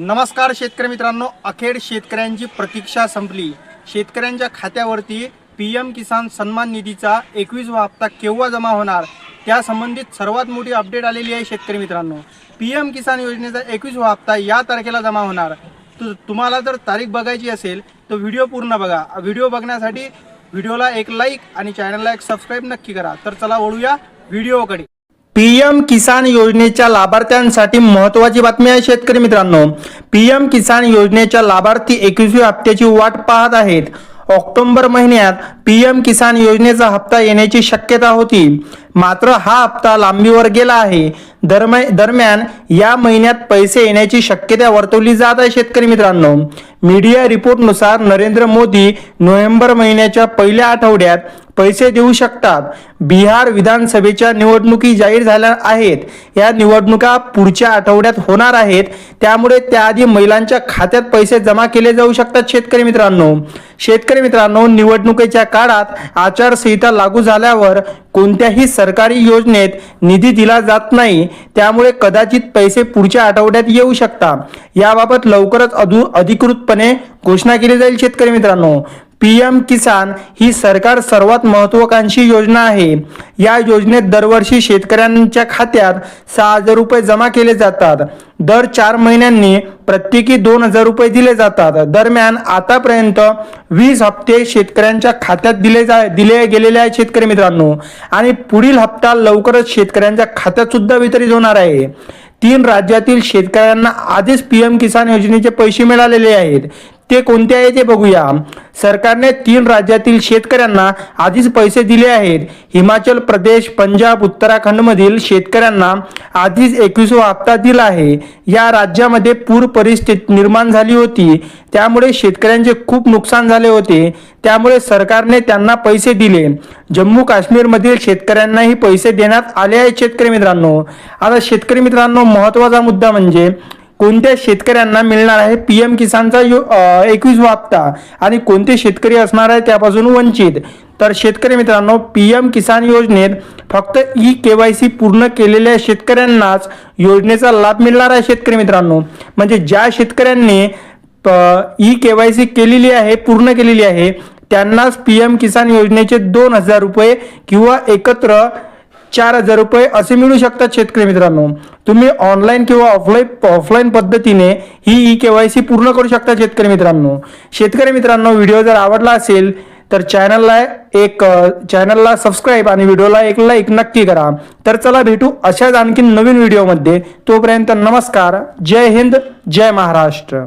नमस्कार शेतकरी मित्रांनो अखेर शेतकऱ्यांची प्रतीक्षा संपली. शेतकऱ्यांच्या खात्यावरती पी एम किसान सन्मान निधीचा एकवीसवा हप्ता केव्हा जमा होणार त्या संबंधित सर्वात मोठी अपडेट आलेली आहे शेतकरी मित्रांनो. पी एम किसान योजनेचा एकवीसवा हप्ता या तारखेला जमा होणार. तु तुम्हाला जर तारीख बघायची असेल तर व्हिडिओ पूर्ण बघा. व्हिडिओ बघण्यासाठी व्हिडिओला एक लाईक आणि चॅनलला एक सबस्क्राईब नक्की करा. तर चला ओळूया व्हिडिओकडे. पीएम किसान योजनेच्या लाभार्थ्यांसाठी महत्वाची बातमी आहे शेतकरी मित्रांनो. पीएम किसान योजनेच्या लाभार्थी एकवीसव्या हप्त्याची वाट पाहत आहेत. ऑक्टोबर महिन्यात पीएम किसान योजनेचा हप्ता येण्याची शक्यता होती. मात्र हा हप्ता लांबीवर गेला आहे. दरम्या दरम्यान या महिन्यात पैसे येण्याची शक्यता वर्तवली जात आहे शेतकरी मित्रांनो. मीडिया रिपोर्टनुसार नरेंद्र मोदी नोव्हेंबर महिन्याच्या पहिल्या आठवड्यात पैसे देऊ शकतात. बिहार विधानसभेच्या निवडणुकी जाहीर झाल्या आहेत. या निवडणुका पुढच्या आठवड्यात होणार आहेत. त्यामुळे त्याआधी महिलांच्या खात्यात पैसे जमा केले जाऊ शकतात शेतकरी मित्रांनो. शेतकरी मित्रांनो निवडणुकीच्या काळात आचारसंहिता लागू झाल्यावर कोणत्याही सरकारी योजनेत निधी दिला जात नाही. त्यामुळे कदाचित पैसे पुढच्या आठवड्यात येऊ शकतात. याबाबत लवकरच अधू अधिकृतपणे घोषणा केली जाईल शेतकरी मित्रांनो. पीएम किसान ही सरकार सर्वात महत्वाकांक्षी योजना आहे. या योजनेत दरवर्षी शेतकऱ्यांच्या खात्यात सहा हजार रुपये जमा केले जातात. दर चार महिन्यांनी प्रत्येकी दोन हजार रुपये दिले जातात. दरम्यान आतापर्यंत वीस हप्ते शेतकऱ्यांच्या खात्यात दिले जा दिले गेलेले आहेत शेतकरी मित्रांनो. आणि पुढील हप्ता लवकरच शेतकऱ्यांच्या खात्यात सुद्धा वितरित होणार आहे. तीन राज्यातील शेतकऱ्यांना आधीच पीएम किसान योजनेचे पैसे मिळालेले आहेत. ते कोणते आहे ते बघूया. सरकारने तीन राज्यातील शेतकऱ्यांना आधीच पैसे दिले आहेत. हिमाचल प्रदेश पंजाब उत्तराखंडमधील शेतकऱ्यांना आधीच एकवीसवा हप्ता दिला आहे. या राज्यामध्ये पूर परिस्थिती निर्माण झाली होती. त्यामुळे शेतकऱ्यांचे खूप नुकसान झाले होते. त्यामुळे सरकारने त्यांना पैसे दिले. जम्मू काश्मीरमधील शेतकऱ्यांनाही पैसे देण्यात आले आहेत शेतकरी मित्रांनो. आता शेतकरी मित्रांनो महत्त्वाचा मुद्दा म्हणजे कोणत्या शेतकऱ्यांना मिळणार आहे? पीएम किसानचा यो एकवीसवा हप्ता. आणि कोणते शेतकरी असणार आहे त्यापासून वंचित? तर शेतकरी मित्रांनो पी एम किसान योजनेत फक्त ई के वाय सी पूर्ण केलेल्या शेतकऱ्यांनाच योजनेचा लाभ मिळणार आहे शेतकरी मित्रांनो. म्हणजे ज्या शेतकऱ्यांनी ई के वाय सी केलेली आहे पूर्ण केलेली आहे त्यांनाच पी एम किसान योजनेचे दोन हजार रुपये किंवा एकत्र चार हजार रुपये असे मिळू शकतात शेतकरी मित्रांनो. तुम्ही ऑनलाईन किंवा ऑफलाईन ऑफलाईन पद्धतीने ही ई के वाय सी पूर्ण करू शकता शेतकरी मित्रांनो. शेतकरी मित्रांनो व्हिडिओ जर आवडला असेल तर चॅनलला एक चॅनलला सबस्क्राईब आणि व्हिडिओला एक लाईक नक्की करा. तर चला भेटू अशाच आणखी नवीन व्हिडिओमध्ये तोपर्यंत नमस्कार. जय हिंद जय महाराष्ट्र.